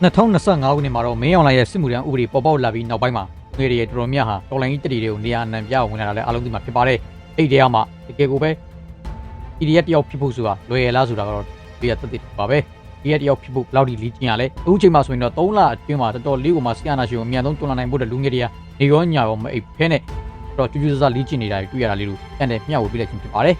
2025ခုနှစ်မှာတော့မင်းအောင်လှိုင်ရဲ့စစ်မှုထမ်းဥပဒေပေါ်ပေါက်လာပြီးနောက်ပိုင်းမှာငွေတွေတော်တော်များဟာတော်လိုင်းကြီးတတီတွေကိုနေရာအနှံပြဝင်လာတာလည်းအလုံးသိမှာဖြစ်ပါတယ်အဲ့ဒီတရားမှာတကယ်ကိုပဲ PDF တယောက်ဖြစ်ဖို့ဆိုတာလွယ်ရလားဆိုတာကတော့ဒီရသက်သက်ပါပဲ PDF တယောက်ဖြစ်ဖို့ဘယ်လောက်ဒီလီကျင်ရလဲအခုချိန်မှာဆိုရင်တော့3လအတွင်းမှာတော်တော်လေးကိုမှဆီယနာရှင်ကိုအမြန်ဆုံးတွန်းလှန်နိုင်ဖို့တဲ့လူငယ်တွေကနေရောညာရောမအိပ်ဖဲနဲ့တော့ကျူးကျူးဆဆလီကျင်နေတာတွေ့ရတာလေးလို့တန်တယ်မျှဝေပေးလိုက်ခြင်းဖြစ်ပါတယ်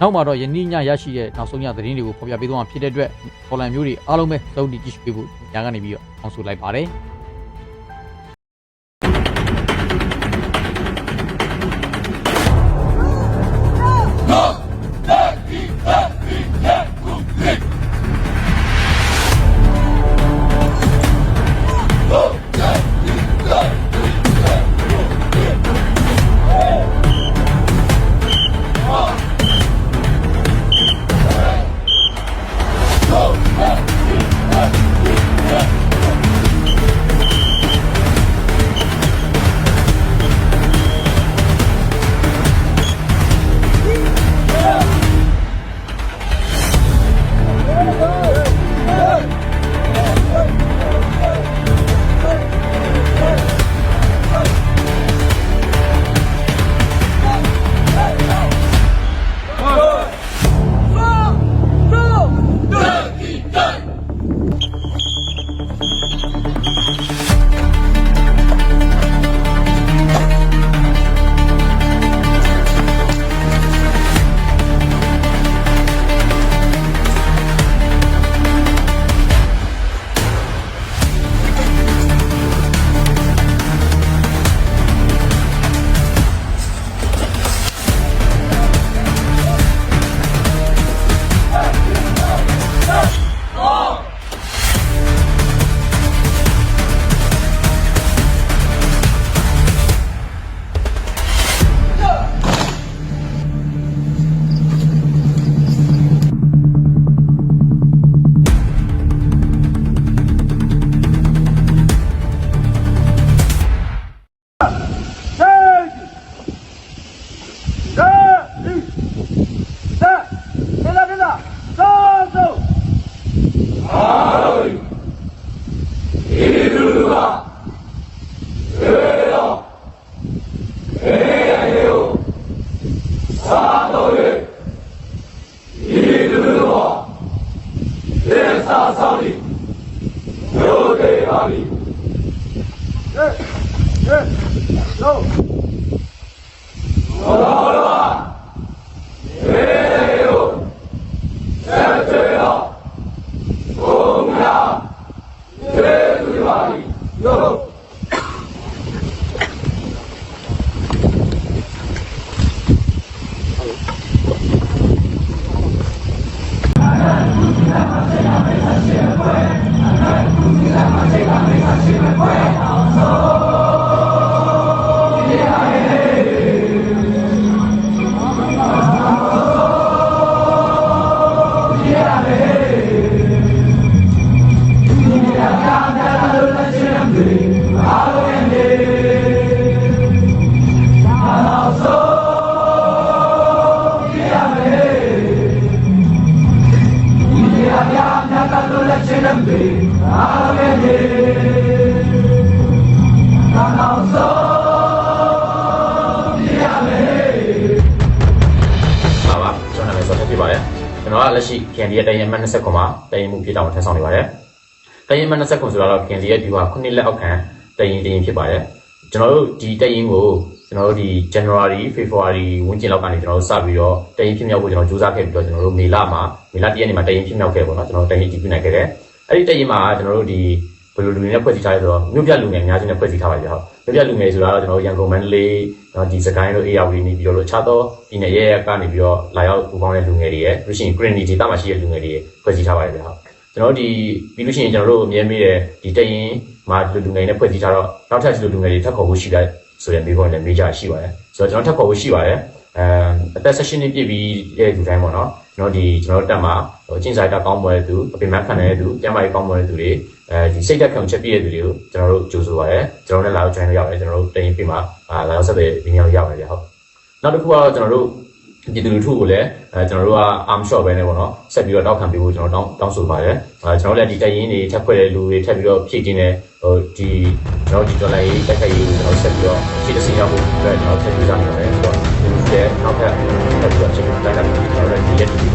နောက်မှာတော့ယနေ့ညရရှိတဲ့နောက်ဆုံးညသတင်းတွေကိုဖော်ပြပေးသွားမှာဖြစ်တဲ့အတွက်ပေါ်လန်မျိုးတွေအားလုံးပဲစုံတီကြည့်ရှုပေးဖို့ညာကနေပြီးတော့အောင်ဆိုလိုက်ပါတယ် ပါ ကျွန်တော်ကလက်ရှိ Candy ရဲ့တရင်မ29မှာတရင်မှုဖြစ်တောင်းထမ်းဆောင်နေပါတယ်တရင်မ29ဆိုတော့ Candy ရဲ့ဒီဟာခုနှစ်လက်အောက်ခံတရင်တရင်ဖြစ်ပါတယ်ကျွန်တော်တို့ဒီတရင်ကိုကျွန်တော်တို့ဒီ January February ဝန်းကျင်လောက်ကနေကျွန်တော်တို့စပြီးတော့တရင်ဖြစ်မြောက်ဖို့ကျွန်တော်စူးစမ်းခဲ့ပြီးတော့ကျွန်တော်တို့မေလမှာမေလတရက်နေ့မှာတရင်ဖြစ်မြောက်ခဲ့ပေါ့နော်ကျွန်တော်တို့တရင်ကြည့်ပြနိုင်ခဲ့တယ်အဲ့ဒီတရင်မှာကျွန်တော်တို့ဒီ ဘယ်လိုလူတွေနဲ့ဖွဲ့စည်းထားလဲဆိုတော့မြို့ပြလူငယ်အများကြီးနဲ့ဖွဲ့စည်းထားပါကြဟုတ်မြို့ပြလူငယ်ဆိုတာတော့ကျွန်တော်တို့ရန်ကုန်မန္တလေးနော်ဒီစကိုင်းတို့အေးရောက်နေပြီးတော့လို့ခြားသောဒီနယ်ရဲရဲကနေပြီးတော့လာရောက်ပူပေါင်းတဲ့လူငယ်တွေရဲ့ပြီးလို့ရှိရင် green ဒေတာမှာရှိတဲ့လူငယ်တွေရဲ့ဖွဲ့စည်းထားပါတယ်ဗျဟုတ်ကျွန်တော်တို့ဒီပြီးလို့ရှိရင်ကျွန်တော်တို့အမြဲမေးတဲ့ဒီတရင်မှာလူလူငယ်နဲ့ဖွဲ့စည်းထားတော့နောက်ထပ်လူလူငယ်တွေထပ်ခေါ်ဖို့ရှိတဲ့ဆိုတဲ့မိဘနဲ့မေးကြရှိပါတယ်ဆိုတော့ကျွန်တော်ထပ်ခေါ်ဖို့ရှိပါတယ် အဲအသက် session နှစ်ပြည့်ပြီးတဲ့လူတိုင်းပေါ့နော်ကျွန်တော်ဒီကျွန်တော်တက်မှာဟိုကျင်းစာတက်ကောင်းမွယ်တဲ့သူအပင်မခံတဲ့သူကျမ်းမာရေးကောင်းမွယ်တဲ့သူတွေအဲဒီစိတ်သက်ခံချက်ပြည့်တဲ့သူတွေကိုကျွန်တော်တို့ကြိုဆိုပါရစေကျွန်တော်လည်းလာရောက် join လုပ်ရတယ်ကျွန်တော်တို့တင်ရင်ပြမှာအာလာရောက်ဆက်တဲ့ဒီနေ့ရောက်ရတယ်ဗျဟုတ်နောက်တစ်ခုကတော့ကျွန်တော်တို့ပြည်သူလူထုကိုလည်းအဲကျွန်တော်တို့က arm shot ပဲနဲ့ပေါ့နော်ဆက်ပြီးတော့တောက်ခံပေးဖို့ကျွန်တော်တောင်းတောင်းဆိုပါတယ်အဲကျွန်တော်လည်းဒီတိုက်ရင်တွေထပ်ဖွဲ့တဲ့လူတွေထပ်ပြီးတော့ဖြည့်ခြင်းနဲ့ဟိုဒီကျွန်တော်ဒီ dollar ရေးတိုက်ခိုက်ရေးကိုကျွန်တော်ဆက်ပြီးတော့ဖြည့်တဲ့စင်ရောက်ဖို့အတွက်ကျွန်တော်ထပ်ပြီးသားနေပါတယ် ဆိုတော့ဒီလိုလည်းနောက်ထပ်ထပ်ပြီးတော့ချိ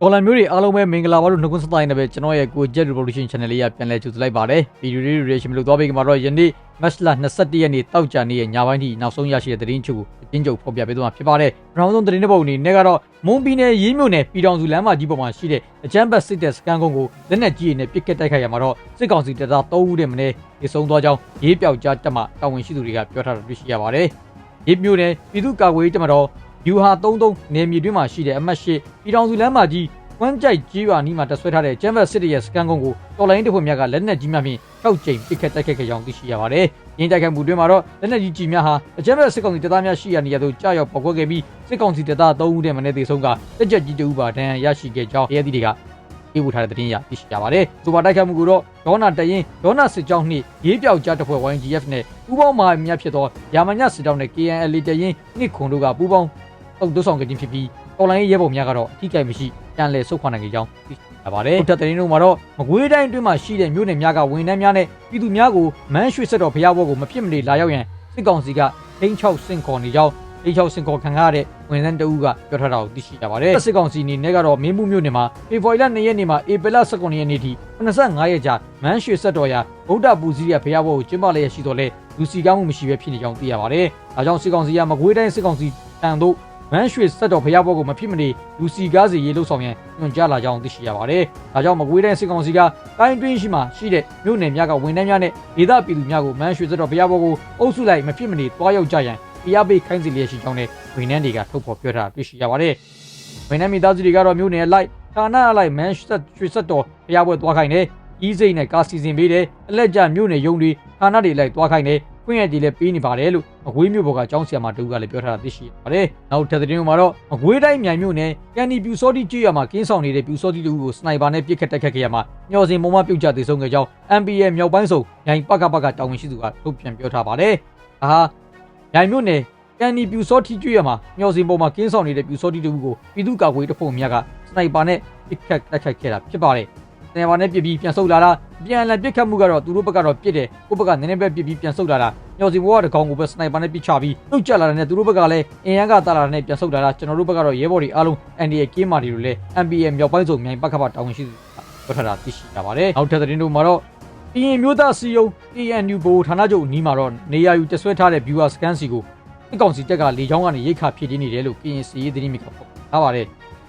ပြီးကျွန်တော်လည်းဒီရက်ဒီပါတော်လန်မျိုးတွေအားလုံးပဲမင်္ဂလာပါလို့နှုတ်ခွန်းဆက်တိုင်းနဲ့ပဲကျွန်တော်ရဲ့ကို Jet Revolution Channel လေးကပြန်လည်ကြိုဆိုလိုက်ပါတယ်ဗီဒီယိုလေး reaction လုပ်သွားပြီးကမှာတော့ယနေ့ match လ22ရက်နေ့တောက်ကြနေ့ရဲ့ညပိုင်းထိနောက်ဆုံးရရှိတဲ့သတင်းချုပ်ကိုအချင်းချုပ်ဖော်ပြပေးသွားမှာဖြစ်ပါတယ်ပထမဆုံးသတင်းတစ်ပုဒ်အနေနဲ့ကတော့မွန်ပြည်နယ်ရေးမြို့နယ်ပြည်တော်စုလမ်းမကြီးပေါ်မှာရှိတဲ့အချမ်းဘတ်စစ်တဲ့စကန်ကုန်းကိုလက်နက်ကြီးတွေနဲ့ပစ်ကတ်တိုက်ခိုက်ရမှာတော့စစ်ကောင်စီတပ်သား3ဦးတည်းမင်းဒီဆုံးသွားကြောင်းရေးပြောက်ကြားတက်မှတာဝန်ရှိသူတွေကပြောထားတာတွေ့ရှိရပါတယ်ရေးမြို့နယ်ပြည်သူ့ကာကွယ်ရေးတပ်မတော် ယူဟာ33နယ်မြေတွင်းမှာရှိတဲ့အမှတ်၈ပြည်တော်စုလမ်းမကြီးဝမ်းကြိုက်ကြီးရွာနီးမှာတဆွဲထားတဲ့ကျမ်းဘတ်စစ်တပ်ရဲ့စကန်ကုန်းကိုတော်လိုင်းတပ်ဖွဲ့များကလက်နက်ကြီးများဖြင့်ထောက်ကျိန်ပစ်ခတ်တိုက်ခိုက်ခဲ့ကြောင်းသိရှိရပါတယ်။ရင်းတိုက်ခိုက်မှုတွင်မှာတော့လက်နက်ကြီးကြီးများဟာအကျမ်းဘတ်စစ်ကောင်စီတပ်သားများရှိရာနေရာသို့ကြားရောက်ပေါက်ကွဲခဲ့ပြီးစစ်ကောင်စီတပ်သား3ဦးတည်းမနည်းသေဆုံးကတက်ကြက်ကြီးတဦးပါဒဏ်ရာရရှိခဲ့ကြောင်းရဲသီးတွေကပြေပူထားတဲ့သတင်းရသိရှိကြပါတယ်။သူပါတိုက်ခိုက်မှုကိုတော့ဒေါနာတရင်ဒေါနာစစ်ကြောင်းနှင့်ရေးပြောက်ကြားတပ်ဖွဲ့ YGF နဲ့ပူးပေါင်းမဟာမိတ်များဖြစ်သောယာမညစစ်ကြောင်းနဲ့ KNL တရင်နှင့်ခွန်တို့ကပူးပေါင်း တုတ်သွဆောင်ကြခြင်းဖြစ်ပြီးတော်လိုင်းရဲဘော်များကတော့အထီးကိမရှိပြန်လည်ဆုတ်ခွာနိုင်ကြကြောင်းသိရှိရပါတယ်။ထုတ်တဲ့သတင်းတို့မှာတော့မကွေးတိုင်းအတွင်းမှာရှိတဲ့မြို့နယ်များကဝန်ထမ်းများနဲ့ပြည်သူများကိုမန်းရွှေဆက်တော်ဖျားဘောကိုမဖြစ်မနေလာရောက်ရန်စစ်ကောင်စီကထိန်းချောက်စင်ခေါ်နေကြောင်းထိန်းချောက်စင်ခေါ်ခံရတဲ့ဝန်ထမ်းတအူးကပြောထားတာကိုသိရှိရပါတယ်။စစ်ကောင်စီအနေနဲ့ကတော့မင်းမှုမြို့နယ်မှာဖေဖော်ဝါရီလ2ရက်နေ့မှာဧပြီလ19ရက်နေ့ထိ85ရက်ကြာမန်းရွှေဆက်တော်ရာဗုဒ္ဓပူဇီရဖျားဘောကိုကျင်းပလျက်ရှိတော်လဲလူစီကောင်းမှုမရှိဘဲဖြစ်နေကြောင်းသိရပါတယ်။ဒါကြောင့်စစ်ကောင်စီကမကွေးတိုင်းစစ်ကောင်စီတန်တို့ မန်းရွှေဆက်တော်ဖျားဘောကိုမဖြစ်မနေလူစီကားစီရေးလို့ဆောင်ရန်ညွှန်ကြားလာကြောင်းသိရှိရပါတယ်။ဒါကြောင့်မကွေးတိုင်းစစ်ကောင်စီကတိုင်းတွင်းရှိမှရှိတဲ့မြို့နယ်များကဝန်ထမ်းများနဲ့ဒေသပြည်သူများကိုမန်းရွှေဆက်တော်ဖျားဘောကိုအုပ်စုလိုက်မဖြစ်မနေတွားရောက်ကြရန်တရားပေးခိုင်းစီလျက်ရှိကြောင်းနဲ့ဝန်ထမ်းတွေကထုတ်ဖော်ပြောထားတွေ့ရှိရပါတယ်။ဝန်ထမ်းမိသားစုတွေကတော့မြို့နယ်လိုက်ဌာနအလိုက်မန်းရွှေဆက်ရွှေဆက်တော်ဖျားဘောတွားခိုင်းတယ်။ဤစိတ်နဲ့ကာစီစဉ်ပေးတယ်အလက်ကျမြို့နယ်ရုံးတွေဌာနတွေလိုက်တွားခိုင်းတယ် ခွင့်ရည်လည်းပေးနေပါတယ်လို့အကွေးမျိုးဘော်ကចောင်းဆရာမတူကလည်းပြောထားတာသိရှိရပါတယ်။နောက်ထပ်သတင်းမှာတော့အကွေးတိုင်းမြိုင်မြို့နယ်ကန်ဒီပြူစောတိကျွော်မှာကင်းဆောင်နေတဲ့ပြူစောတိတူကိုစနိုက်ပါနဲ့ပစ်ခတ်တိုက်ခတ်ခဲ့ရမှာမျော်စင်မုံမပြုတ်ကျသေးဆုံးခဲ့ကြောင်း MPA မြောက်ပိုင်းစုံမြိုင်ပကပကတာဝန်ရှိသူကထုတ်ပြန်ပြောထားပါတယ်။ဒါဟာမြိုင်မြို့နယ်ကန်ဒီပြူစောတိကျွော်မှာမျော်စင်ပေါ်မှာကင်းဆောင်နေတဲ့ပြူစောတိတူကိုပြည်သူ့ကာကွယ်တပ်ဖွဲ့များကစနိုက်ပါနဲ့ပစ်ခတ်တိုက်ခတ်ခဲ့တာဖြစ်ပါတယ်။စနိုက်ပါနဲ့ပစ်ပြီးပြန်ဆုတ်လာတာ ပြန်လည်ပစ်ခတ်မှုကတော့သူတို့ဘက်ကတော့ပစ်တယ်ကိုယ့်ဘက်ကနည်းနည်းပဲပစ်ပြီးပြန်ဆုတ်လာတာညော်စီဘောကတကောင်ကိုပဲစနိုက်ပါနဲ့ပစ်ချပြီးနှုတ်ကြလာတဲ့နဲ့သူတို့ဘက်ကလည်းအင်ရန်ကတာလာတဲ့နဲ့ပြန်ဆုတ်လာတာကျွန်တော်တို့ဘက်ကတော့ရဲဘော်တွေအားလုံး NDA ကင်းမာတွေလို့လည်း MPM မြောက်ပိုင်းစုံမြိုင်ပခပတာဝန်ရှိသူပြောထားတာသိရှိကြပါတယ်နောက်ထပ်သတင်းတို့မှာတော့အရင်မျိုးသားစီယုံ ANU ဘိုဌာနချုပ်နီးမှာတော့နေရာယူတဆွဲထားတဲ့ viewer scan စီကိုအကောင်စီတက်ကလေချောင်းကနေရိတ်ခါဖြည့်တင်းနေတယ်လို့ကရင်စီရေးသတင်းမိကဖော်ထားပါတယ်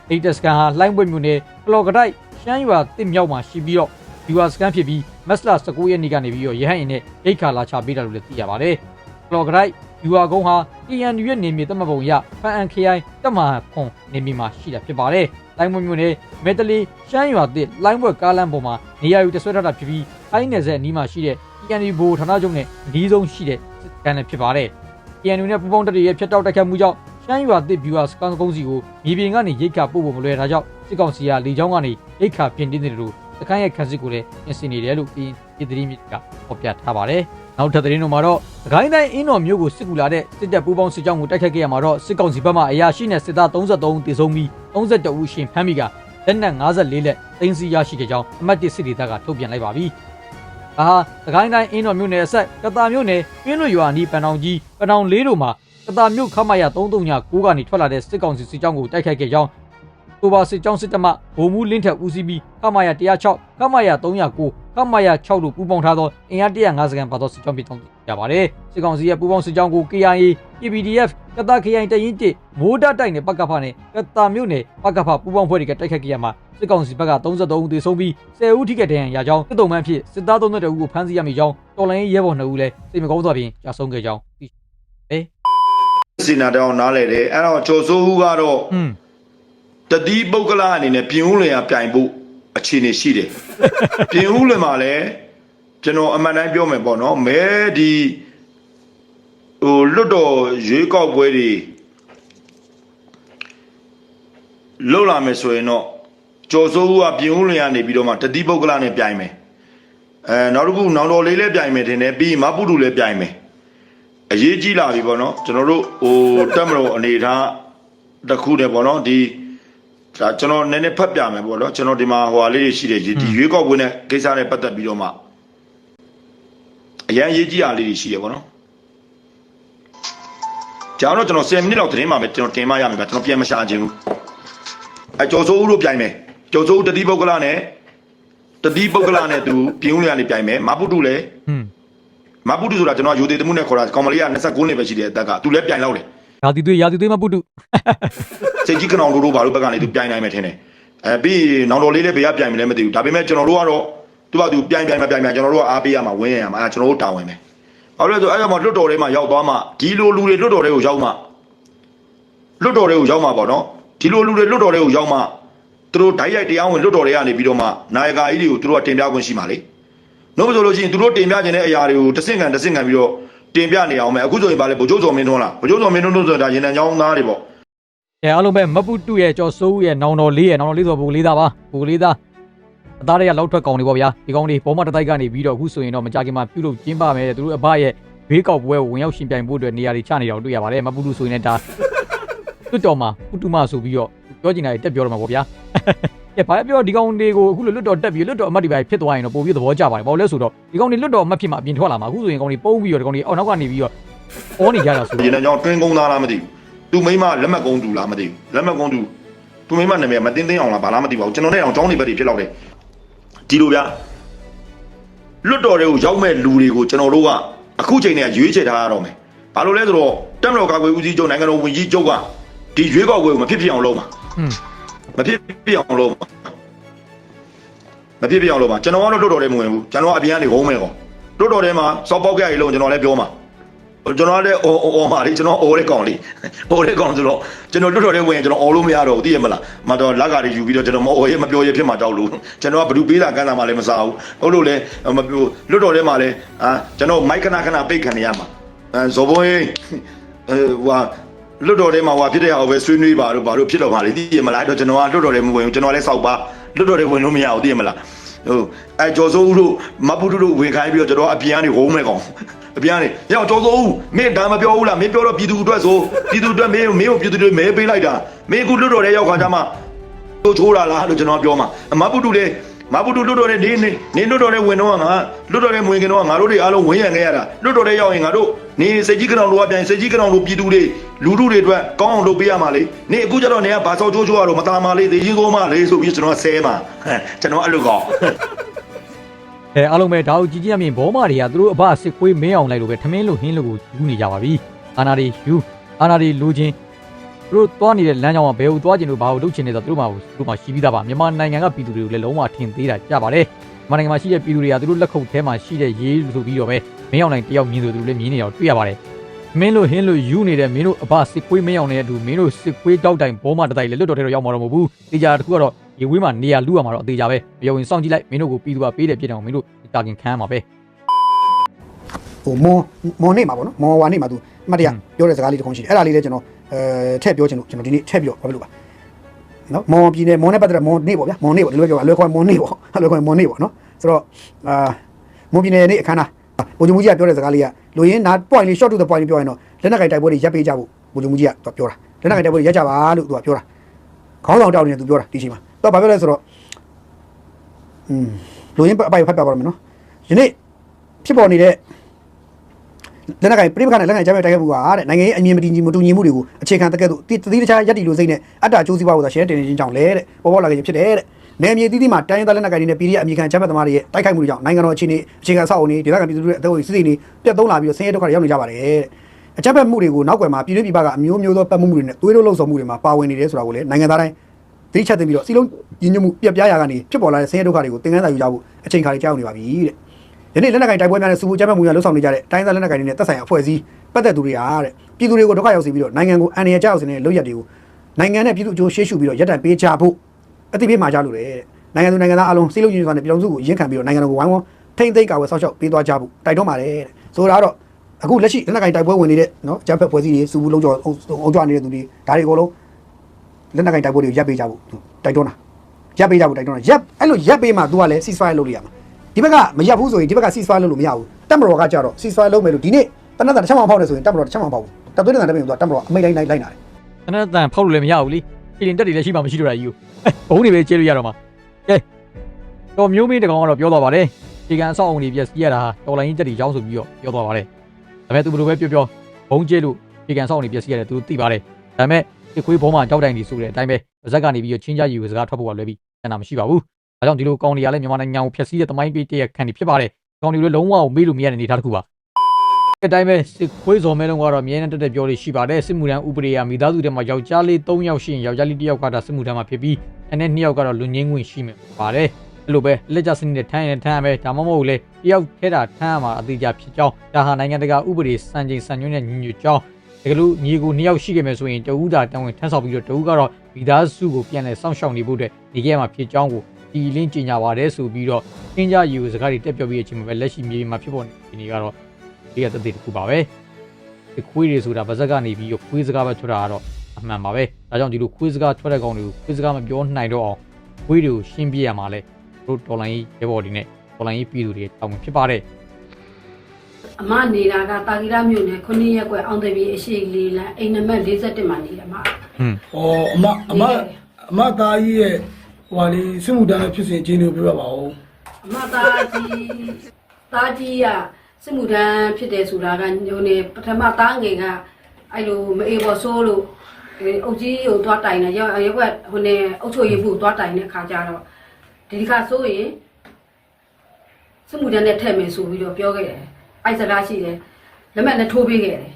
အိတ်တစကန်ဟာလှိုင်းပွင့်မြို့နယ်ကလော်ကတိုက်ရှမ်းရွာတစ်မြောက်မှာရှိပြီးတော့ viewer scan ဖြစ်ပြီးမက်စလာ19ရက်နေ့ကနေပြီးတော့ရဟန်းရင်နဲ့ရိတ်ခါလာချပေးတာလို့လည်းသိရပါတယ်။ကလော်ဂရိုက် viewer ကုန်းဟာ TNU ရဲ့နေမြေတမပုံရဖန်အန် KI တက်မှာခွန်နေမြေမှာရှိတာဖြစ်ပါတယ်။လိုင်းမွေမျိုးနဲ့မက်တလီရှမ်းရွာတစ်လိုင်းဘွက်ကားလမ်းပေါ်မှာနေရာယူတဆွဲထားတာဖြစ်ပြီးအိုင်းနယ်ဆက်အနီးမှာရှိတဲ့ TNU ဘိုဌာနချုပ်နဲ့အဒီဆုံးရှိတဲ့စစ်ကန်လည်းဖြစ်ပါတယ်။ TNU နဲ့ပူပေါင်းတပ်တွေရဲ့ဖျက်တောက်တိုက်ခတ်မှုကြောင့်ရှမ်းရွာတစ် viewer scan ကုန်းစီကိုမြေပြင်ကနေရိတ်ခါပို့ဖို့မလွယ်တာကြောင့်စစ်ကောင်စီကလေကြောင်းကနေရိတ်ခါပြင်တင်းတယ်လို့ စကိုင်းရဲ့ခန်းစစ်ကိုလည်းပြင်ဆင်နေတယ်လို့ပြည်ပြည်သတင်းမြစ်ကဖော်ပြထားပါတယ်။နောက်ထပ်သတင်းတို့မှာတော့စကိုင်းတိုင်းအင်းတော်မြို့ကိုစစ်ကူလာတဲ့စစ်တပ်ပူးပေါင်းစစ်ကြောင်းကိုတိုက်ခတ်ခဲ့ရမှာတော့စစ်ကောင်စီဘက်မှအရာရှိနဲ့စစ်သား33ဦးတေဆုံးပြီး32ဦးရှင်ဖမ်းမိကလက်နက်54လက်သိမ်းဆည်းရရှိခဲ့ကြောင်းအမတ်တစ်စစ်ဒေသကထုတ်ပြန်လိုက်ပါပြီ။ဒါဟာစကိုင်းတိုင်းအင်းတော်မြို့နယ်အဆက်ကတာမြို့နယ်ပြင်းလွရွာနီးပန်အောင်ကြီးပန်အောင်လေးတို့မှာကတာမြို့ခမရ339ကနေထွက်လာတဲ့စစ်ကောင်စီစစ်ကြောင်းကိုတိုက်ခတ်ခဲ့ကြောင်း တိုဘာစစ်ကြောင်းစစ်တမဗိုလ်မှူးလင်းထက်ဦးစီးပြီးခမရ106ခမရ309ခမရ6တို့ပူးပေါင်းထားသောအင်အား150ခန်းပါသောစစ်ကြောင်းဖြစ်တောင်းကြပါတယ်စစ်ကောင်စီရဲ့ပူးပေါင်းစစ်ကြောင်းကို KIA PPDF ကတာ KI တရင်တစ်မိုးဒတိုက်နဲ့ပကဖနဲ့ကတာမြို့နယ်ပကဖပူးပေါင်းဖွဲ့တွေကတိုက်ခတ်ခဲ့ရမှာစစ်ကောင်စီဘက်က33ဦးသေဆုံးပြီး10ဦးထိခိုက်ဒဏ်ရာရကြောင်းစစ်တုံးမှန်းဖြစ်စစ်သား32ဦးကိုဖမ်းဆီးရမိကြောင်းတော်လိုင်းရဲဘော်2ဦးလည်းစိတ်မကောင်းစွာဖြင့်ကြာဆုံးခဲ့ကြောင်းသိရှိတယ်စီနာတောင်နားလေတယ်အဲ့တော့ကျော်စိုးဦးကတော့။อืม တတိပုဂ္ဂလအနေနဲ့ပြင်ဦးလွင်ကပြိုင်ဖို့အခြေအနေရှိတယ်ပြင်ဦးလွင်မှာလည်းကျွန်တော်အမှန်တမ်းပြောမယ်ပေါ့နော်မဲဒီဟိုလွတ်တော်ရွေးကောက်ပွဲတွေလှုပ်လာမယ်ဆိုရင်တော့ကျော်စိုးဦးကပြင်ဦးလွင်ကနေပြီးတော့မှတတိပုဂ္ဂလနဲ့ပြိုင်မယ်အဲနောက်တစ်ခုနောင်တော်လေးလည်းပြိုင်မယ်ထင်တယ်ပြီးမပုတုလည်းပြိုင်မယ်အရေးကြီးလာပြီပေါ့နော်ကျွန်တော်တို့ဟိုတက်မတော်အနေထားတစ်ခုတည်းပေါ့နော်ဒီ ဒါကျွန်တော်နည်းနည်းဖတ်ပြမယ်ပေါ့နော်ကျွန်တော်ဒီမှာဟိုဟာလေးတွေရှိတယ်ဒီရွေးကောက်ပွဲနဲ့ကိစ္စနဲ့ပတ်သက်ပြီးတော့မှအရန်ရေးကြီးတာလေးတွေရှိတယ်ပေါ့နော်ကျွန်တော်ကျွန်တော်10မိနစ်လောက်သတင်းမှာပဲကျွန်တော်တင်မရမယ်ဗျကျွန်တော်ပြန်မရှာချင်ဘူးအဲကျော်စိုးဦးတို့ပြိုင်မယ်ကျော်စိုးဦးတတိပုဂ္ဂလနဲ့တတိပုဂ္ဂလနဲ့သူပြင်ဦးလျာနေပြိုင်မယ်မပုတုလည်းဟွန်းမပုတုဆိုတာကျွန်တော်ယူသေးတမှုနဲ့ခေါ်တာကောင်မလေးက29နှစ်ပဲရှိတယ်အသက်ကသူလည်းပြိုင်လောက်တယ်ရာသီသွေးရာသီသွေးမပုတု စိတ်ကြီးကနောင်တို့တို့ဘာလို့ဘက်ကနေသူပြိုင်နိုင်မယ်ထင်တယ်အဲပြီးရင်နောင်တော်လေးလည်းဘေးကပြိုင်မယ်လည်းမသိဘူးဒါပေမဲ့ကျွန်တော်တို့ကတော့သူကသူပြိုင်ပြိုင်မပြိုင်ပြိုင်ကျွန်တော်တို့ကအားပေးရမှာဝင်းရမှာအဲကျွန်တော်တို့တာဝန်ပဲဘာလို့လဲဆိုအဲ့ဒါမှလွတ်တော်ထဲမှာရောက်သွားမှဒီလိုလူတွေလွတ်တော်ထဲကိုရောက်မှလွတ်တော်ထဲကိုရောက်မှပေါ့နော်ဒီလိုလူတွေလွတ်တော်ထဲကိုရောက်မှသူတို့ဓာတ်ရိုက်တရားဝင်လွတ်တော်ထဲကနေပြီးတော့မှနာယကာကြီးတွေကိုသူတို့ကတင်ပြခွင့်ရှိမှာလေနှုတ်မဆိုလို့ရှိရင်သူတို့တင်ပြခြင်းတဲ့အရာတွေကိုတစ်စင့်ခံတစ်စင့်ခံပြီးတော့တင်ပြနေအောင်မယ်အခုဆိုရင်ဗာလေဗိုလ်ချုပ်စော်မင်းထွန်းလားဗိုလ်ချုပ်စော်မင်းထွန်းတို့ဆိုတာရင်တန်ချောင်းသားတွေပေါ့ အဲအားလုံးပဲမပုတုရဲ့ကြော်စိုးဦးရဲ့နောင်တော်လေးရဲ့နောင်တော်လေးဆိုဘူလေးသားပါဘူလေးသားအသားတွေကလောက်ထွက်ကောင်းနေပေါ့ဗျာဒီကောင်းလေးဘောမတစ်တိုက်ကနေပြီးတော့အခုဆိုရင်တော့မကြခင်မှာပြုတ်လို့ကျင်းပမယ်တဲ့သူတို့အဘရဲ့ဘေးကောက်ပွဲကိုဝင်ရောက်ရှင်ပြိုင်ဖို့အတွက်နေရာတွေချနေတော့တွေ့ရပါတယ်မပုတုဆိုရင်လည်းဒါတွတ်တော်မှာပုတုမဆိုပြီးတော့ပြောချင်တာတက်ပြောတော့မှာပေါ့ဗျာကဲဘာပြောဒီကောင်တွေကိုအခုလွတ်တော်တက်ပြီးလွတ်တော်အမတ်တွေပဲဖြစ်သွားရင်တော့ပိုပြီးသဘောကျပါတယ်ဘာလို့လဲဆိုတော့ဒီကောင်တွေလွတ်တော်အမတ်ဖြစ်မှအပြင်ထွက်လာမှာအခုဆိုရင်ကောင်တွေပုံးပြီးတော့ဒီကောင်တွေအောက်နောက်ကနေပြီးတော့အောနေကြတာဆိုဒီနေ့ကြောင့်တွင်းကုန်းသားလားမသိဘူး သူမိမလက်မှတ်ကုန်းတူလားမသိဘူးလက်မှတ်ကုန်းတူသူမိမနာမည်မတင်းတင်းအောင်လားဘာလားမသိပါဘူးကျွန်တော်နဲ့အောင်ကျောင်းနေဘက်တွေဖြစ်တော့တယ်ဒီလိုဗျာလွတ်တော်တွေကိုရောက်မဲ့လူတွေကိုကျွန်တော်တို့ကအခုချိန်နဲ့ရွေးချယ်ထားရတော့မယ်ဘာလို့လဲဆိုတော့တက်မတော်ကာကွယ်ဦးစီးချုပ်နိုင်ငံတော်ဝန်ကြီးချုပ်ကဒီရွေးကောက်ပွဲကိုမဖြစ်ဖြစ်အောင်လုပ်မှာอืมမဖြစ်ဖြစ်အောင်လုပ်မှာမဖြစ်ဖြစ်အောင်လုပ်မှာကျွန်တော်ကတော့လွတ်တော်တွေမဝင်ဘူးကျွန်တော်ကအပြင်ကနေဝုန်းမယ်ကောလွတ်တော်ထဲမှာစောက်ပေါက်ကြရည်လို့ကျွန်တော်လည်းပြောမှာ ကျွန်တော်လည်းအော်အော်မာလေးကျွန်တော်အော်တဲ့ကောင်လေးအော်တဲ့ကောင်ဆိုတော့ကျွန်တော်လွတ်တော်တဲ့ဝင်ကျွန်တော်အော်လို့မရတော့ဘူးသိရမလားမတော်လက်ကားတွေယူပြီးတော့ကျွန်တော်မအော်ရဲမပြောရဲဖြစ်မှာတောက်လို့ကျွန်တော်ကဘလူပေးတာကန်းတာမှလည်းမစားဘူးဟုတ်လို့လဲမပြောလွတ်တော်ထဲမှာလည်းအာကျွန်တော်မိုက်ခဏခဏပိတ်ခံနေရမှာအဲဇော်ဘုံရေးအဲဟွာလွတ်တော်ထဲမှာဟွာဖြစ်တဲ့ဟာကိုပဲဆွေးနွေးပါတော့ဘာလို့ဖြစ်တော့မှာလဲသိရမလားတော့ကျွန်တော်ကလွတ်တော်ထဲမဝင်ဘူးကျွန်တော်လည်းစောက်ပါလွတ်တော်ထဲဝင်လို့မရဘူးသိရမလားဟုတ်အဲကျော်စိုးဦးတို့မပုတုတို့ဝင်ခိုင်းပြီးတော့ကျွန်တော်အပြင်ကနေဝုန်းမဲ့ကောင် အပြန်နေညောင်တော်စိုးမင်းဒါမပြောဘူးလားမင်းပြောတော့ပြည်သူအတွက်ဆိုပြည်သူအတွက်မင်းမင်းကိုပြည်သူတွေမဲပေးလိုက်တာမင်းအခုလွတ်တော်တဲ့ရောက်ခါကျမှတို့ချိုးတာလားလို့ကျွန်တော်ပြောမှာအမပုတုလေမပုတုလွတ်တော်တဲ့နေနေနေလွတ်တော်တဲ့ဝင်တော့ငါလွတ်တော်တဲ့ဝင်ခင်တော့ငါတို့တွေအားလုံးဝင်ရခဲ့ရတာလွတ်တော်တဲ့ရောက်ရင်ငါတို့နေစိတ်ကြီးကောင်လိုကပြန်စိတ်ကြီးကောင်လိုပြည်သူတွေလူလူတွေအတွက်ကောင်းအောင်လုပ်ပေးရမှာလေနေအခုကျတော့နေကဘာစောချိုးချိုးရတော့မသားမလေးသေကြီးကိုမလေးဆိုပြီးကျွန်တော်ဆဲမှာဟမ်ကျွန်တော်အဲ့လိုကောင် အဲအားလုံးပဲဒါကိုကြည်ကြည်အမြင်ဘောမတွေကသူတို့အဘစစ်ခွေးမင်းအောင်လိုက်လို့ပဲထမင်းလို့ဟင်းလို့ကိုယူနေကြပါပြီအာနာတွေယူအာနာတွေလူချင်းသူတို့သွားနေတဲ့လမ်းကြောင်းကဘယ်ကိုသွားကျင်လို့ဘာကိုလုပ်ချင်နေဆိုတော့သူတို့မှသူတို့မှရှိပြီးသားပါမြန်မာနိုင်ငံကပြည်သူတွေကိုလည်းလုံးဝထင်သေးတာကြပါတယ်မြန်မာနိုင်ငံမှာရှိတဲ့ပြည်သူတွေကသူတို့လက်ခုပ်ထဲမှာရှိတဲ့ရေးဆိုပြီးတော့ပဲမင်းအောင်လိုက်တယောက်မြင်ဆိုသူတို့လည်းမြင်နေတော့တွေ့ရပါတယ်မင်းလို့ဟင်းလို့ယူနေတဲ့မင်းတို့အဘစစ်ခွေးမင်းအောင်တဲ့အတူမင်းတို့စစ်ခွေးတောက်တိုင်ဘောမတတိုက်လည်းလွတ်တော်ထဲတော့ရောက်မှာတော့မဟုတ်ဘူးတေချာတစ်ခုကတော့ ရေဝေးမှာနေရာလူရမှာတော့အသေးကြပဲမယုံရင်စောင့်ကြည့်လိုက်မင်းတို့ကိုပြည်သူကပေးတယ်ဖြစ်တယ်အောင်မင်းတို့တာကင်ခံရမှာပဲဟိုမွန်မွန်နေမှာပေါ့နော်မွန်ဝါနေမှာသူအမှတ်တရပြောတဲ့စကားလေးတစ်ခုရှိတယ်အဲ့ဒါလေးလည်းကျွန်တော်အဲထည့်ပြောချင်လို့ကျွန်တော်ဒီနေ့ထည့်ပြောဘာဖြစ်လို့ပါနော်မွန်ပြည်နယ်မွန်နဲ့ပတ်သက်တဲ့မွန်နေပေါ့ဗျာမွန်နေပေါ့ဒီလိုပြောပါအလွယ်ခေါ်မွန်နေပေါ့အလွယ်ခေါ်မွန်နေပေါ့နော်ဆိုတော့အာမွန်ပြည်နယ်နေ့အခမ်းအနားဘိုလ်ချုပ်မှုကြီးကပြောတဲ့စကားလေးကလူရင်းနာ point လေး short to the point လေးပြောရင်တော့လက်နက်ကင်တိုက်ပွဲတွေရပ်ပေးကြဖို့ဘိုလ်ချုပ်မှုကြီးကသူပြောတာလက်နက်ကင်တိုက်ပွဲတွေရပ်ကြပါလို့သူကပြောတာခေါင်းဆောင်တောက်နေတယ်သူပြောတာဒီချိန်မှာ သူကဘာပြောလဲဆိုတော့อืมလူရင်းအပိုင်ဖတ်ပြပါတော့မယ်နော်ယနေ့ဖြစ်ပေါ်နေတဲ့လက်နက်ကင်ပြိပခါနဲ့လက်နက်ကင်ချမ်းမဲ့တိုက်ခိုက်မှုကတဲ့နိုင်ငံရေးအမြင်မတည်ညီမတူညီမှုတွေကိုအခြေခံတကယ်လို့တတိတခြားယက်တီလိုစိတ်နဲ့အတ္တကျိုးစီးပွားကိုသာရှယ်တင်နေခြင်းကြောင့်လေတဲ့ပေါ်ပေါ်လာခြင်းဖြစ်တယ်တဲ့နေမြေတီးတီးမှာတိုင်းရင်းသားလက်နက်ကင်တွေနဲ့ပြည်ရအမြင်ခံချမ်းမဲ့သမားတွေရဲ့တိုက်ခိုက်မှုတွေကြောင့်နိုင်ငံတော်အခြေအနေအခြေခံဆောက်အုံတွေဒေသခံပြည်သူတွေအသက်အိုးစစ်စစ်တွေပြတ်သုံးလာပြီးတော့ဆင်းရဲဒုက္ခတွေရောက်နေကြပါတယ်တဲ့အကြမ်းဖက်မှုတွေကိုနောက်ွယ်မှာပြည်တွင်းပြည်ပကအမျိုးမျိုးသောပတ်မှုမှုတွေနဲ့သွေးတို့လှုပ်ဆောင်မှုတွေမှာပါဝင်နေတယ်ဆိုတာကိုလည်းနိုင်ငံသားတိုင်း သတိချက်သိပြီးတော့စီလုံးညီညွတ်မှုပြက်ပြားရာကနေဖြစ်ပေါ်လာတဲ့ဆင်းရဲဒုက္ခတွေကိုသင်ခန်းစာယူကြဖို့အချိန်ခါတွေကြောက်နေပါပြီတဲ့ယနေ့လက်နက်ကင်တိုက်ပွဲများနဲ့စူပူကြမ်းမှတ်မှုများလှုပ်ဆောင်နေကြတဲ့တိုင်းသားလက်နက်ကင်တွေနဲ့သက်ဆိုင်ရာအဖွဲ့အစည်းပတ်သက်သူတွေအားတဲ့ပြည်သူတွေကိုဒုက္ခရောက်စေပြီးတော့နိုင်ငံကိုအန္တရာယ်ကြောက်စေတဲ့လုပ်ရက်တွေကိုနိုင်ငံနဲ့ပြည်သူအကျိုးရှေ့ရှုပြီးတော့ရပ်တန့်ပေးကြဖို့အသိပေးမှာကြလို့တဲ့နိုင်ငံသူနိုင်ငံသားအလုံးစိတ်လုံးညီညွတ်စွာနဲ့ပြည်တော်စုကိုရင်ခံပြီးတော့နိုင်ငံတော်ကိုဝိုင်းဝန်းထိမ့်သိမ်းကာဝယ်ဆောက်ရှောက်ပေးသွားကြဖို့တိုက်တွန်းပါတယ်တဲ့ဆိုတော့အခုလက်ရှိလက်နက်ကင်တိုက်ပွဲဝင်နေတဲ့နော်ဂျမ်ဖက်ဖွဲ့စည်းတွေစူပူလုံးကျော်အုံကြွနေတဲ့သူတွေဒါတွေအကုန်လုံး လက်နက်ကင်တိုက်ပွဲတွေကိုရပ်ပေးကြဖို့သူတိုက်တွန်းတာရပ်ပေးကြဖို့တိုက်တွန်းတာရပ်အဲ့လိုရပ်ပေးမှ तू ကလည်း ceasefire လုပ်လို့ရမှာဒီဘက်ကမရပ်ဘူးဆိုရင်ဒီဘက်က ceasefire လုပ်လို့မရဘူးတက်မတော်ကကြတော့ ceasefire လုပ်မယ်လို့ဒီနေ့တနက်တာတစ်ချက်မှမဖောက်နဲ့ဆိုရင်တက်မတော်တစ်ချက်မှမဖောက်ဘူးတပ်သွေးတဲ့တန်တဲ့ပြင်ကတက်မတော်အမိတ်တိုင်းလိုက်လိုက်နာတယ်တနက်တန်ဖောက်လို့လည်းမရဘူးလေပြည်ရင်တက်တွေလည်းရှိမှမရှိတော့တာကြီးကိုအဲဘုံတွေပဲကျေးလို့ရတော့မှာကဲတော်မျိုးမင်းတကောင်ကတော့ပြောသွားပါတယ်ဒီကန်အဆောက်အုံတွေပြည့်စည်ရတာဟာတော်လိုင်းကြီးတက်တွေကြောင်းဆိုပြီးတော့ပြောသွားပါတယ်ဒါပေမဲ့သူဘယ်လိုပဲပြောပြောဘုံကျေးလို့ဒီကန်အဆောက်အုံတွေပြည့်စည်ရတယ်သူသိပါတယ်ဒါပေမဲ့ ဒီခွေးဘုံမှာကြောက်တိုင်နေဆိုတဲ့အတိုင်းပဲဗဇက်ကနေပြီးတော့ချင်းကြယူစကားထွက်ဖို့ကလွယ်ပြီးကျန်တာမရှိပါဘူးဒါကြောင့်ဒီလိုကောင်တွေကလည်းမြန်မာနိုင်ငံကိုဖျက်ဆီးတဲ့တမိုင်းပေးတရခံနေဖြစ်ပါတယ်ကောင်တွေလည်းလုံးဝကိုမေးလို့မရတဲ့အနေအထားတစ်ခုပါအတိုင်းပဲစစ်ခွေးစော်မဲလုံးကတော့အမြဲတမ်းတက်တက်ပြောလို့ရှိပါတယ်စစ်မှုထမ်းဥပဒေအရမိသားစုထဲမှာယောက်ျားလေး3ယောက်ရှိရင်ယောက်ျားလေး1ယောက်ကဒါစစ်မှုထမ်းမှာဖြစ်ပြီးအနေနဲ့2ယောက်ကတော့လူငင်းဝင်ရှိမယ်ပါတယ်အဲ့လိုပဲလက်ကျစနစ်နဲ့ထမ်းရင်ထမ်းရမယ်ဒါမှမဟုတ်လေတယောက်ထဲတာထမ်းရမှာအသေးချာဖြစ်ကြောင်းဒါဟာနိုင်ငံတကာဥပဒေစံချိန်စံညွှန်းနဲ့ညီညွတ်ကြောင်း တကယ်လို့ညီကို2ယောက်ရှိခဲ့မယ်ဆိုရင်တဦးသာတန်ဝင်ထမ်းဆောင်ပြီးတော့တဦးကတော့မိသားစုကိုပြန်လဲစောင့်ရှောက်နေဖို့အတွက်နေခဲ့ရမှာဖြစ်ကြောင်းကိုဒီလင်းကြေညာပါတယ်ဆိုပြီးတော့သင်ကြားယူစကားတွေတက်ပြောပြီးတဲ့အချိန်မှာပဲလက်ရှိမြေပြင်မှာဖြစ်ပေါ်နေနေကတော့ဒီကသက်သေတစ်ခုပါပဲဒီခွေးတွေဆိုတာဗဇက်ကနေပြီးတော့ခွေးစကားပဲထွက်တာကတော့အမှန်ပါပဲဒါကြောင့်ဒီလိုခွေးစကားထွက်တဲ့ကောင်တွေကိုခွေးစကားမပြောနိုင်တော့အောင်ခွေးတွေကိုရှင်းပြရမှာလဲတို့ဒေါ်လာကြီးရဲဘော်တွေနဲ့ဒေါ်လာကြီးပြည်သူတွေတောင်းဖြစ်ပါတယ် အမနေတာကတာဂီရမြို့နယ်ခုနှစ်ရက်ကွယ်အောင်တယ်ပြည်အရှိလေးလမ်းအိမ်နံပါတ်47မှာနေတယ်မဟွန်း။ဩအမအမအမသားကြီးရဲ့ဟိုဟာလေးစစ်မှုတန်းရဲ့ဖြစ်စဉ်အချင်းလေးကိုပြောပြပါဦးအမသားကြီးသားကြီးကစစ်မှုထမ်းဖြစ်တယ်ဆိုတာကညိုနေပထမသားငယ်ကအဲ့လိုမအေးဘော်ဆိုးလို့အဲအုတ်ကြီးကိုသွားတိုင်တယ်ရောက်ရက်ကွက်ဟိုနေအုတ်ချိုရည်ဖို့သွားတိုင်တဲ့ခါကျတော့ဒီဒီခါဆိုရင်စစ်မှုထမ်းနဲ့ထည့်မယ်ဆိုပြီးတော့ပြောခဲ့တယ် အဲ့စကားရှိတယ်လက်မှတ်နဲ့ထိုးပေးခဲ့တယ်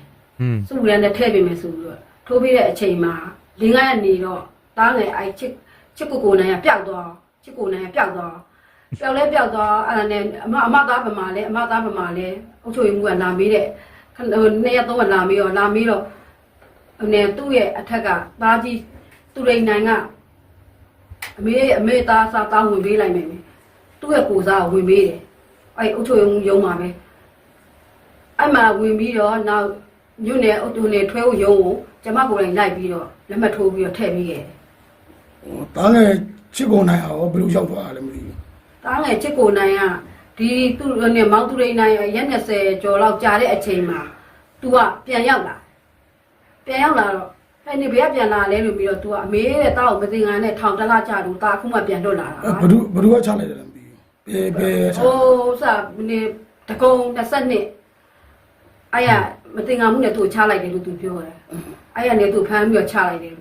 ဟွန်းစုရန်နဲ့ထည့်ပေးမယ်ဆိုပြီးတော့ထိုးပေးတဲ့အချိန်မှာလင်းကားရနေတော့တားငယ်အိုက်ချစ်ချစ်ကိုကိုနိုင်ကပျောက်သွားချစ်ကိုနိုင်ကပျောက်သွားပျောက်လဲပျောက်သွားအဲ့ဒါနဲ့အမအမသားဗမာလဲအမသားဗမာလဲအုတ်ချိုရင်မူကလာမေးတဲ့ခဏဟိုနှစ်ရက်သုံးရက်လာမေးတော့လာမေးတော့ဟိုနေသူ့ရဲ့အထက်ကသားကြီးသူရိန်နိုင်ကအမေအမေသားစားတောင်းဝင်ပေးလိုက်မယ်သူ့ရဲ့ကိုစားကိုဝင်ပေးတယ်အဲ့အုတ်ချိုရင်မူရုံးပါပဲ အဲ့မှာဝင်ပြီးတော့နောက်ညွန့်နယ်အုတ်တူနယ်ထွဲကိုရုံးကိုကျမကိုယ်တိုင်လိုက်ပြီးတော့လက်မှတ်ထိုးပြီးတော့ထည့်ပြီးခဲ့တယ်။ဟိုသားငယ်ချစ်ကုန်နိုင်အောင်ဘယ်လိုရောက်သွားတာလဲမသိဘူး။တားငယ်ချစ်ကိုနိုင်ကဒီသူ့နဲ့မောင်သူရိန်နိုင်ရက်20ကျော်လောက်ကြာတဲ့အချိန်မှာ तू ကပြန်ရောက်လာ။ပြန်ရောက်လာတော့အဲ့ဒီဘယ်ကပြန်လာလဲလို့ပြီးတော့ तू ကအမေတဲ့တားကိုမသိငါနဲ့ထောင်တက်လာကြလို့တာအခုမှပြန်လွတ်လာတာ။အဲဘယ်သူဘယ်သူကချလိုက်တယ်လဲမသိဘူး။ဘယ်ဘယ်ချဟိုစနေတကုံ22 အဲ့ရမတင်ငါမှုနဲ့သူ့ချလိုက်တယ်လို့သူပြောတယ်အဲ့ရနဲ့သူဖမ်းပြီးတော့ချလိုက်တယ်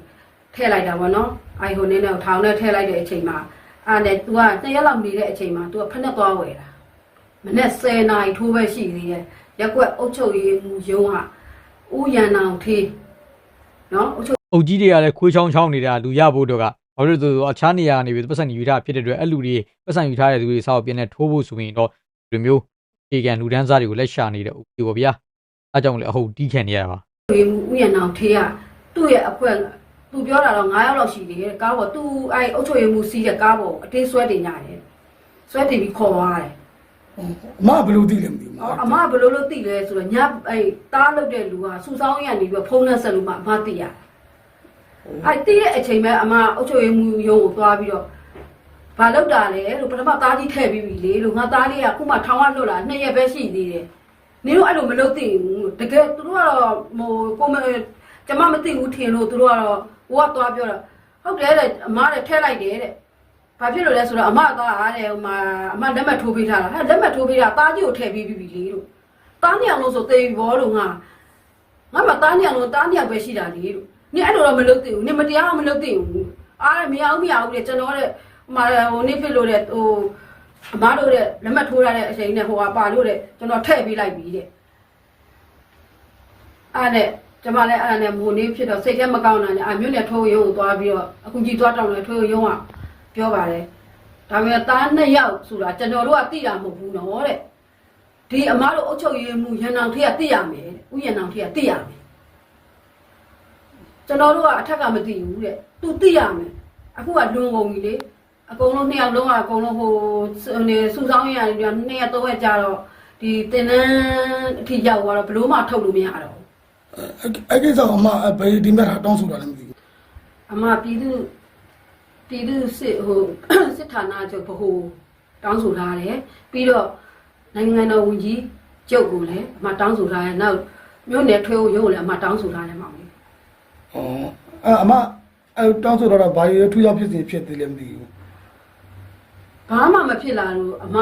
ထည့်လိုက်တာပေါ့နော်အဲ့ဟိုနင်းနဲ့ထောင်နဲ့ထည့်လိုက်တဲ့အချိန်မှာအဲ့နဲ့ तू ကနှစ်ရက်လောက်နေတဲ့အချိန်မှာ तू ကဖက်နဲ့သွားဝယ်တာမနေ့10နာရီထိုးပဲရှိသေးတယ်ရက်ကွက်အုတ်ချုပ်ရေးမူယုံဟာဦးရန်အောင်ထေးနော်အုတ်ချုပ်အုတ်ကြီးတွေကလည်းခွေးချောင်းချောင်းနေတာလူရဖို့တော့ကဘာလို့လဲဆိုတော့အခြားနေရာကနေပြီးပတ်စံယူထားဖြစ်တဲ့အတွက်အဲ့လူတွေပတ်စံယူထားတဲ့သူတွေစောက်ပြင်းနဲ့ထိုးဖို့ဆိုရင်တော့ဒီလိုမျိုးအေကန်လူဒန်းစားတွေကိုလက်ရှာနေတဲ့ဥပဒေပေါ့ဗျာ အဲကြောင့်လည်းအဟုတ်တီးခံနေရတာပါရေးမှုဥယျာဏောင်ထေးကသူ့ရဲ့အခွင့်သူပြောတာတော့9ယောက်လောက်ရှိသေးတယ်ကားပေါ်သူအဲ့အုတ်ချုပ်ရေးမှုစီးတဲ့ကားပေါ်အတင်းဆွဲတင်ကြတယ်ဆွဲတင်ပြီးခေါ်သွားတယ်။အမဘယ်လိုသိလဲမသိဘူးအော်အမကဘယ်လိုလုပ်သိလဲဆိုတော့ညအဲ့တားလုပ်တဲ့လူကစူဆောင်းရနေပြီးတော့ဖုန်းနဲ့ဆက်လို့မှအမသိရအဲ့သိတဲ့အချိန်ပဲအမအုတ်ချုပ်ရေးမှုရုံးကိုသွားပြီးတော့ဘာလုပ်တာလဲလို့ပထမသားကြီးထည့်ပြီးပြီလေလို့ငါသားလေးကခုမှထောင်ကလွတ်လာနှစ်ရက်ပဲရှိသေးတယ်နင်တို့အဲ့လိုမလုပ်သိဘူး တကယ်သူတို့ကတော့ဟိုကိုမကျမမသိဘူးထင်လို့သူတို့ကတော့ဟိုကသွားပြောတာဟုတ်တယ်တဲ့အမလည်းထည့်လိုက်တယ်တဲ့ဘာဖြစ်လို့လဲဆိုတော့အမသားအားတဲ့ဟိုမှာအမလက်မှတ်ထိုးပေးထားတာဟဲ့လက်မှတ်ထိုးပေးတာတားကြီးကိုထည့်ပေးပြီးပြီလေလို့တားညောင်လို့ဆိုသေပြီဘောလို့ငါငါမတားညောင်လို့တားညောင်ပဲရှိတာလေလို့နင်အဲ့လိုတော့မလုပ်သင့်ဘူးနင်မတရားမလုပ်သင့်ဘူးအားမရအောင်မရအောင်တဲ့ကျွန်တော်တဲ့ဟိုမှာဟိုနေဖြစ်လို့တဲ့ဟိုအမတို့တဲ့လက်မှတ်ထိုးရတဲ့အချိန်နဲ့ဟိုကပါလို့တဲ့ကျွန်တော်ထည့်ပေးလိုက်ပြီတဲ့ အားတဲ့ကျမလည်းအဲ့ဒါနဲ့မိုးနေဖြစ်တော့စိတ်ထဲမကောင်းတာနဲ့အမြို့နယ်ထိုးရုံကိုသွားပြီးတော့အခုကြီးသွားတောင်းတယ်ထိုးရုံကပြောပါတယ်ဒါပေမဲ့သားနှစ်ယောက်ဆိုတာကျွန်တော်တို့ကသိတာမဟုတ်ဘူးနော်တဲ့ဒီအမားတို့အုတ်ချုပ်ရေးမှုရန်အောင်ထေးကသိရမယ်တဲ့ဥယျာဏအောင်ထေးကသိရမယ်ကျွန်တော်တို့ကအထက်ကမသိဘူးတဲ့သူသိရမယ်အခုကလွန်ကုန်ပြီလေအကုန်လုံးနှစ်ယောက်လုံးကအကုန်လုံးဟိုနေစူဆောင်းရရတယ်နှစ်ရက်သုံးရက်ကြာတော့ဒီတင်နန်းအထိရောက်သွားတော့ဘလို့မှထုတ်လို့မရတော့ဘူး။ အဲအဲကိစ္စကအမဘယ်ဒီမဲ့တာတောင်းဆိုတာလဲမသိဘူးအအမပြည်သူပြည်သူစစ်ဟိုစစ်ဌာနချုပ်ဘဟုတောင်းဆိုထားတယ်ပြီးတော့နိုင်ငံတော်ဝန်ကြီးကျုပ်ကိုလည်းအမတောင်းဆိုထားတယ်နောက်မြို့နယ်ထွေးကိုရုံးကိုလည်းအမတောင်းဆိုထားတယ်မောင်လေးဩအဲ့အမအဲ့တောင်းဆိုတော့ဘာရထူးခြားဖြစ်စဉ်ဖြစ်သေးလဲမသိဘူးဘာမှမဖြစ်လာလို့အမ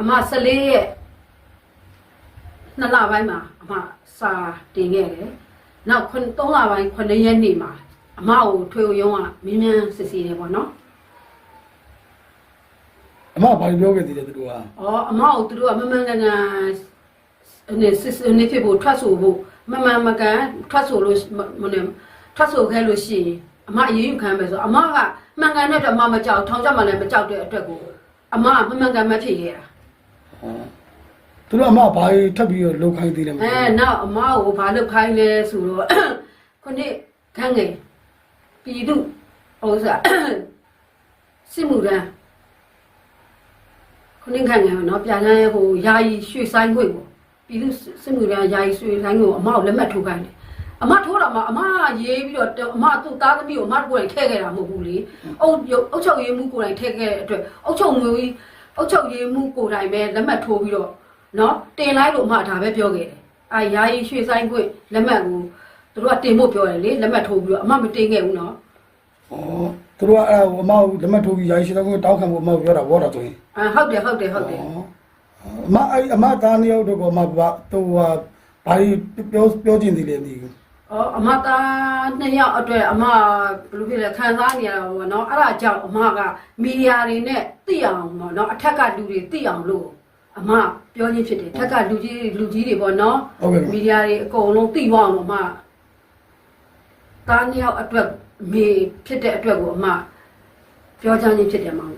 အမ14ရက် နှစ်လပိုင်းမှာအမစာတင်ခဲ့တယ်နောက်9 3လပိုင်း9ရက်နေ့မှာအမကိုထွေးကိုရုံးကမင်းမြန်စစ်စီတယ်ပေါ့နော်အမဘာပြောခဲ့သေးလဲသူတို့က။အော်အမကိုသူတို့ကမမှန်ကန်ကန်အနေစစ်အနေဖြစ်ဖို့ထွက်ဆိုဖို့မမှန်မကန်ထွက်ဆိုလို့မနေထွက်ဆိုခဲ့လို့ရှိရင်အမအရေးယူခံမယ်ဆိုအမကမှန်ကန်တဲ့အတွက်အမမကြောက်ထောင်ချမှလည်းမကြောက်တဲ့အတွက်ကိုအမမမှန်ကန်မဖြစ်ခဲ့တာ သူတို့အမဘာထပ်ပြီးတော့လုံခိုင်းသေးလဲမ။သိအဲဘူးနောက်အမကိုဘာလုပ်ခိုင်းလဲဆိုတော့ခုနှစ်ခန်းငယ်ပြည်သူဟိုစားစစ်မှုရန်ခုနှစ်ခန်းငယ်နော်ပြန်လဲဟိုယာယီရွှေဆိုင်ခွေပေါ့ပြည်သူစစ်မှုရန်ယာယီဆွေဆိုင်ကိုအမကိုလက်မှတ်ထိုးခိုင်းတယ်အမထိုးတာမှအမရေးပြီးတော့အမသူ့သားသမီးကိုအမကိုယ်တိုင်ထည့်ခဲ့တာမဟုတ်ဘူးလေအုတ်အုတ်ချုပ်ရေးမှုကိုယ်တိုင်ထည့်ခဲ့တဲ့အတွက်အုတ်ချုပ်မျိုးကြီးအုတ်ချုပ်ရေးမှုကိုယ်တိုင်ပဲလက်မှတ်ထိုးပြီးတော့ နော်တင်လိုက်လို့အမဒါပဲပြောခဲ့တယ်အာယာယီရွှေဆိုင်ခွင့်လက်မှတ်ကိုသူတို့ကတင်ဖို့ပြောတယ်လေလက်မှတ်ထိုးပြီးတော့အမမတင်ခဲ့ဘူးနော်ဩသူတို့ကအဲ့အမကိုလက်မှတ်ထိုးပြီးရိုင်းရှိတော့တောင်းခံဖို့အမပြောတာဘောတာဆိုရင်အာဟုတ်တယ်ဟုတ်တယ်ဟုတ်တယ်အမအဲ့အမသားနှစ်ယောက်တော့ကအမဘာသူကဘာပြောပြောချင်သေးလဲမသိဘူးအော်အမသားနှစ်ယောက်အတွက်အမဘယ်လိုဖြစ်လဲခံစားနေရတာပေါ့နော်အဲ့ဒါကြောင့်အမကမီဒီယာတွေနဲ့သိအောင်ပေါ့နော်အထက်ကလူတွေသိအောင်လို့ အမပြောချင်းဖြစ်တယ်ထက်ကလူကြီးလူကြီးတွေပေါ့နော်ဟုတ်ကဲ့မီဒီယာတွေအကုန်လုံးသိသွားအောင်လို့အမသားနှစ်ယောက်အတွက်မေဖြစ်တဲ့အတွက်ကိုအမပြောချင်ချင်းဖြစ်တယ်မောင်